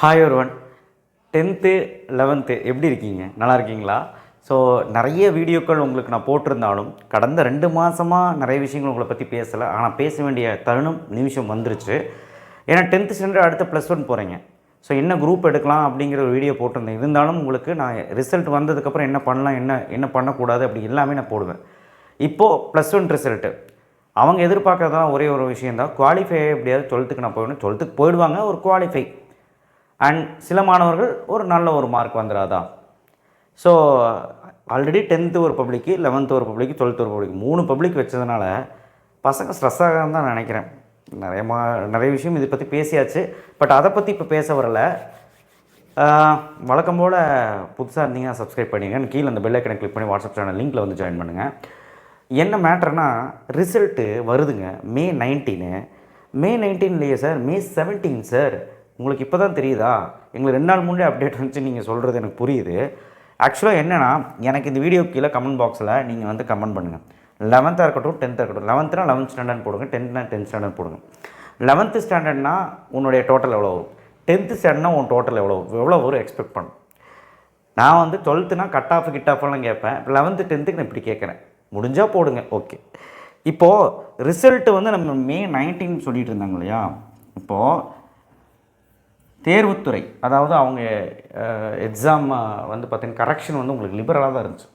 Hi ஒருவன் tenth eleventh எப்படி இருக்கீங்க? நல்லா இருக்கீங்களா? ஸோ நிறைய வீடியோக்கள் உங்களுக்கு நான் போட்டிருந்தாலும் கடந்த ரெண்டு மாதமாக நிறைய விஷயங்கள் உங்களை பற்றி பேசலை. ஆனால் பேச வேண்டிய தருணம் நிமிஷம் வந்துருச்சு. ஏன்னா டென்த்து ஸ்டாண்டர்ட் அடுத்து ப்ளஸ் ஒன் போகிறீங்க ஸோ என்ன குரூப் எடுக்கலாம் அப்படிங்கிற ஒரு வீடியோ போட்டிருந்தேன். இருந்தாலும் உங்களுக்கு நான் ரிசல்ட் வந்ததுக்கப்புறம் என்ன பண்ணலாம் என்ன என்ன பண்ணக்கூடாது அப்படி எல்லாமே நான் போடுவேன். இப்போது ப்ளஸ் ஒன் ரிசல்ட்டு அவங்க எதிர்பார்க்கறதெல்லாம் ஒரே ஒரு விஷயம் தான் குவாலிஃபை எப்படியாவது டுவெல்த்துக்கு நான் போயிடணும். டுவெல்த்துக்கு போயிடுவாங்க ஒரு குவாலிஃபை அண்ட் சில மாணவர்கள் ஒரு நல்ல ஒரு மார்க் வந்துடாதா ஸோ ஆல்ரெடி டென்த்து ஒரு பப்ளிக்கு லெவன்த்து ஒரு பப்ளிக்கு டுவெல்த்து ஒரு பப்ளிக் மூணு பப்ளிக் வச்சதுனால பசங்க ஸ்ட்ரெஸ் ஆகான்னு தான் நினைக்கிறேன். நிறைய மா நிறைய விஷயம் இதை பற்றி பேசியாச்சு. பட் அதை பற்றி இப்போ பேச வரல. வழக்கம் போல் புதுசாக இருந்தீங்கன்னா சப்ஸ்கிரைப் பண்ணிங்க கீழே அந்த பெல் ஐக்கனை கிளிக் பண்ணி வாட்ஸ்அப் சேனல் லிங்க்கில் வந்து ஜாயின் பண்ணுங்கள் என்ன மேட்டர்னா ரிசல்ட்டு வருதுங்க. மே நைன்டீனு மே நைன்டீன் இல்லையே சார் மே செவன்டீன் சார் உங்களுக்கு இப்போ தான் தெரியுதா? எங்களுக்கு ரெண்டு நாள் முன்னே அப்டேட் வந்துச்சு நீங்கள் சொல்கிறது எனக்கு புரியுது. ஆக்சுவலாக என்னென்னா எனக்கு இந்த வீடியோ கீழே கமெண்ட் பாக்ஸில் நீங்கள் வந்து கமெண்ட் பண்ணுங்கள் லெவன்த்தாக இருக்கட்டும் டென்த்தாக இருக்கட்டும். லெவன்த்னா லெவன்த் ஸ்டாண்டர்ட் போடுங்க டென்த்னா டென்த் ஸ்டாண்டர்ட் போடுங்க. லெவன்த்து ஸ்டாண்டர்ட்னா உன்னுடைய டோட்டல் எவ்வளோ வரும்? டென்த்து ஸ்டாண்டர்ட்னா உன் டோட்டல் எவ்வளோ எவ்வளோ வரும் எக்ஸ்பெக்ட் பண்ணும் நான் வந்து டுவெல்த்துனா கட் ஆஃப் கிட் ஆஃப்லாம் கேட்பேன். லெவன்த்து டென்த்துக்கு நான் இப்படி கேட்குறேன். முடிஞ்சால் போடுங்க ஓகே இப்போது ரிசல்ட்டு வந்து நம்ம மே நைன்டீன் சொல்லிகிட்டு இருந்தாங்க இல்லையா? இப்போது தேர்வுத்துறை அதாவது அவங்க எக்ஸாம் வந்து பார்த்தீங்கன்னா கரெக்ஷன் வந்து உங்களுக்கு லிபரலாக தான் இருந்துச்சு.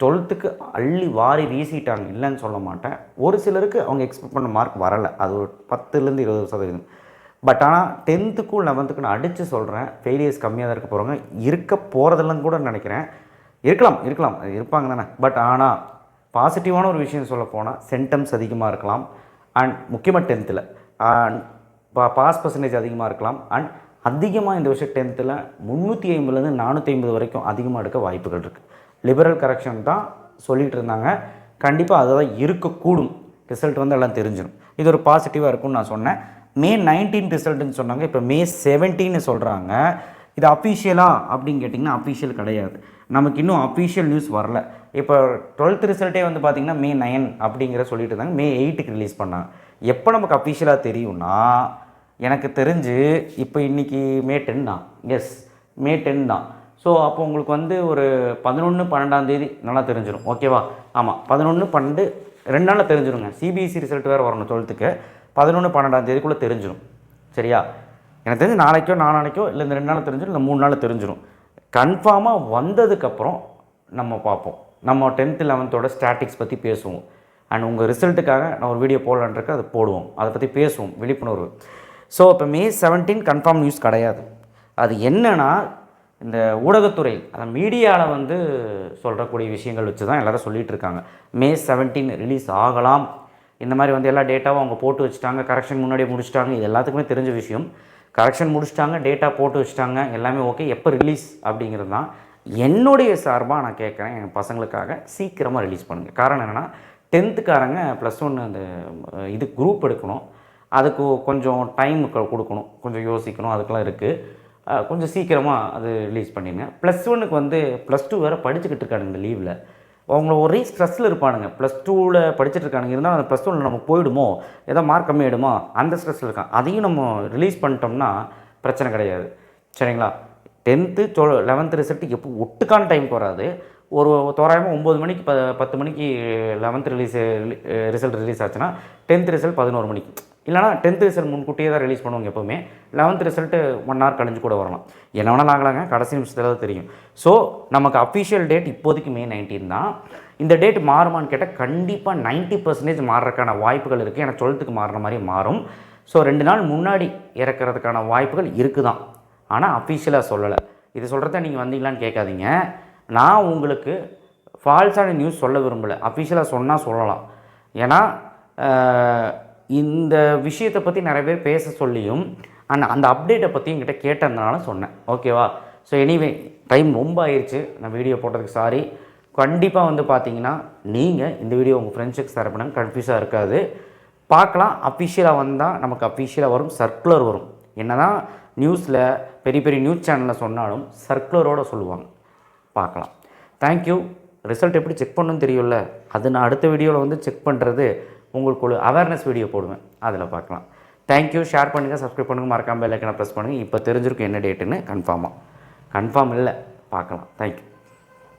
டுவெல்த்துக்கு அள்ளி வாரி வீசிட்டாங்க இல்லைன்னு சொல்ல மாட்டேன். ஒரு சிலருக்கு அவங்க எக்ஸ்பெக்ட் பண்ண மார்க் வரலை அது ஒரு பத்துலேருந்து இருபது சதவீதம். பட் ஆனால் டென்த்துக்கும் லெவன்த்துக்கும் நான் அடித்து சொல்கிறேன் ஃபெயிலியர்ஸ் கம்மியாக தான் இருக்க போகிறாங்க இருக்க போகிறதில்லன்னு கூட நினைக்கிறேன். இருக்கலாம் இருக்கலாம் இருப்பாங்க தானே. பட் ஆனால் பாசிட்டிவான ஒரு விஷயம் சொல்ல போனால் சென்டம்ஸ் அதிகமாக இருக்கலாம். அண்ட் முக்கியமாக டென்த்தில் அண்ட் பா பாஸ் பர்சன்டேஜ் அதிகமாக இருக்கலாம். அண்ட் அதிகமாக இந்த வருஷம் டென்த்தில் முந்நூற்றி ஐம்பதுலேருந்து நானூற்றி ஐம்பது வரைக்கும் அதிகமாக எடுக்க வாய்ப்புகள் இருக்குது லிபரல் கரெக்ஷன் தான் சொல்லிகிட்டு இருந்தாங்க. கண்டிப்பாக அதெல்லாம் இருக்கக்கூடும். ரிசல்ட் வந்து எல்லாம் தெரிஞ்சிடும். இது ஒரு பாசிட்டிவாக இருக்கும்னு நான் சொன்னேன். மே நைன்டீன் ரிசல்ட்டுன்னு சொன்னாங்க. இப்போ மே செவன்டீன்னு சொல்கிறாங்க இது அஃபீஷியலா அப்படின்னு கேட்டிங்கன்னா அஃபீஷியல் கிடையாது. நமக்கு இன்னும் அஃபீஷியல் நியூஸ் வரல. இப்போ டுவெல்த் ரிசல்ட்டே வந்து பார்த்திங்கன்னா மே நைன் அப்படிங்கிற சொல்லிட்டு இருந்தாங்க. மே எயிட்டுக்கு ரிலீஸ் பண்ணாங்க. எப்போ நமக்கு அஃபீஷியலாக தெரியும்னா எனக்கு தெரிஞ்சு இப்போ இன்றைக்கி மே டென் தான். எஸ் மே டென் தான். ஸோ அப்போ உங்களுக்கு வந்து ஒரு பதினொன்று பன்னெண்டாம் தேதி நல்லா தெரிஞ்சிடும் ஓகேவா ஆமாம் பதினொன்று பன்னெண்டு ரெண்டு நாளில் தெரிஞ்சிடுங்க சிபிஎஸ்சி ரிசல்ட் வேறு வரணும் டுவெல்த்துக்கு பதினொன்று பன்னெண்டாம் தேதிக்குள்ளே தெரிஞ்சிடும் சரியா? எனக்கு தெரிஞ்சு நாளைக்கோ நாளானைக்கோ இல்லை இந்த ரெண்டு நாள் தெரிஞ்சிடும் இல்லை மூணு நாள் தெரிஞ்சிடும் கன்ஃபார்மாக வந்ததுக்கப்புறம் நம்ம பார்ப்போம். நம்ம டென்த்து லெவன்த்தோட ஸ்டாட்டிக்ஸ் பற்றி பேசுவோம். அண்ட் உங்கள் ரிசல்ட்டுக்காக நான் ஒரு வீடியோ போடலான்ருக்கு அதை போடுவோம். அதை பற்றி பேசுவோம். விழிப்புணர்வு. ஸோ இப்போ மே செவன்டீன் கன்ஃபார்ம் நியூஸ் கிடையாது. அது என்னென்னா இந்த ஊடகத்துறை அந்த மீடியாவில் வந்து சொல்கிறக்கூடிய விஷயங்கள் வச்சு தான் எல்லோரும் சொல்லிகிட்டு இருக்காங்க மே செவன்டீன் ரிலீஸ் ஆகலாம். இந்த மாதிரி வந்து எல்லா டேட்டாவும் அவங்க போட்டு வச்சுட்டாங்க. கரெக்ஷன் முன்னாடியே முடிச்சிட்டாங்க. இது எல்லாத்துக்குமே தெரிஞ்ச விஷயம். கரெக்ஷன் முடிச்சிட்டாங்க டேட்டா போட்டு வச்சுட்டாங்க. எல்லாமே ஓகே எப்போ ரிலீஸ் அப்படிங்கிறது தான் என்னுடைய சார்பாக நான் கேட்குறேன். என் பசங்களுக்காக சீக்கிரமாக ரிலீஸ் பண்ணுங்கள் காரணம் என்னென்னா டென்த்துக்காரங்க ப்ளஸ் ஒன் அந்த இது குரூப் எடுக்கணும். அதுக்கு கொஞ்சம் டைம் கொடுக்கணும். கொஞ்சம் யோசிக்கணும். அதுக்கெல்லாம் இருக்குது கொஞ்சம் சீக்கிரமாக அது ரிலீஸ் பண்ணிடுங்க. ப்ளஸ் ஒன்னுக்கு வந்து ப்ளஸ் டூ வேறு படிச்சுக்கிட்டு இருக்கானுங்க இந்த லீவில் அவங்க ஒரே ஸ்ட்ரெஸ்ஸில் இருப்பானுங்க. ப்ளஸ் டூவில் படிச்சுட்டு இருக்கானுங்க. இருந்தால் அந்த ப்ளஸ் டூவில் நம்ம போயிடுமோ? ஏதோ மார்க் கம்மியாயிடுமோ அந்த ஸ்ட்ரெஸ்ஸில் இருக்கான். அதையும் நம்ம ரிலீஸ் பண்ணிட்டோம்னா பிரச்சனை கிடையாது. சரிங்களா? டென்த்து டுவெல் லெவன்த்து ரிசல்ட்டு எப்போ ஒட்டுக்கான டைமுக்கு வராது. ஒரு தோராயமாக ஒம்பது மணிக்கு ப பத்து மணிக்கு லெவன்த் ரிலீஸ் ரிசல்ட் ரிலீஸ் ஆச்சுன்னா டென்த் ரிசல்ட் பதினோரு மணிக்கு. இல்லைனா டென்த் ரிசல்ட் முன்கூட்டியே தான் ரிலீஸ் பண்ணுவாங்க எப்போவுமே. லெவன்த் ரிசல்ட்டு ஒன் ஹவர் கழிஞ்சு கூட வரலாம். என்ன வேணாலும் ஆகலாங்க கடைசி நிமிஷத்தில் தான் தெரியும். ஸோ நமக்கு அஃபிஷியல் டேட் இப்போதைக்கு மே நைன்டீன் தான். இந்த டேட் மாறுமான்னு கேட்டால் கண்டிப்பாக 90% பர்சன்டேஜ் மாறுறதுக்கான வாய்ப்புகள் இருக்குது ஏன்னா டுவெல்த்துக்கு மாறுற மாதிரி மாறும். ஸோ ரெண்டு நாள் முன்னாடி இறக்கிறதுக்கான வாய்ப்புகள் இருக்குது தான் ஆனால் அஃபிஷியலாக சொல்லலை. இது சொல்கிறத நீங்கள் வந்தீங்களான்னு கேட்காதீங்க. நான் உங்களுக்கு ஃபால்ஸான நியூஸ் சொல்ல விரும்பலை. அஃபிஷியலாக சொன்னால் சொல்லலாம். ஏன்னா இந்த விஷயத்தை பற்றி நிறைய பேர் பேச சொல்லியும் அண்ட் அந்த அப்டேட்டை பற்றி என்கிட்ட கேட்டதுனால சொன்னேன். ஓகேவா ஸோ எனிவே டைம் ரொம்ப ஆயிடுச்சு நான் வீடியோ போட்டதுக்கு சாரி கண்டிப்பாக வந்து பார்த்தீங்கன்னா நீங்கள் இந்த வீடியோ உங்கள் ஃப்ரெண்ட்ஸுக்கு ஷேர் பண்ணுங்க கன்ஃபியூஸாக இருக்காது. பார்க்கலாம். அஃபிஷியலாக வந்தால் நமக்கு அஃபிஷியலாக வரும். சர்க்குலர் வரும். என்ன தான் நியூஸில் பெரிய பெரிய நியூஸ் சேனலில் சொன்னாலும் சர்க்குலரோடு சொல்லுவாங்க. பார்க்கலாம். தேங்க்யூ ரிசல்ட் எப்படி செக் பண்ணணும்னு தெரியும்ல? அது நான் அடுத்த வீடியோவில் வந்து செக் பண்ணுறது உங்களுக்கு ஒரு அவேர்னஸ் வீடியோ போடுவேன். அதில் பார்க்கலாம். தேங்க்யூ ஷேர் பண்ணுங்கள் சப்ஸ்கிரைப் பண்ணுங்கள் மறக்காமல் பெல் ப்ரெஸ் பண்ணுங்கள் இப்போ தெரிஞ்சிருக்கும் என்ன டேட்டுன்னு கன்ஃபார்மாக கன்ஃபார்ம் இல்லை பார்க்கலாம். தேங்க்யூ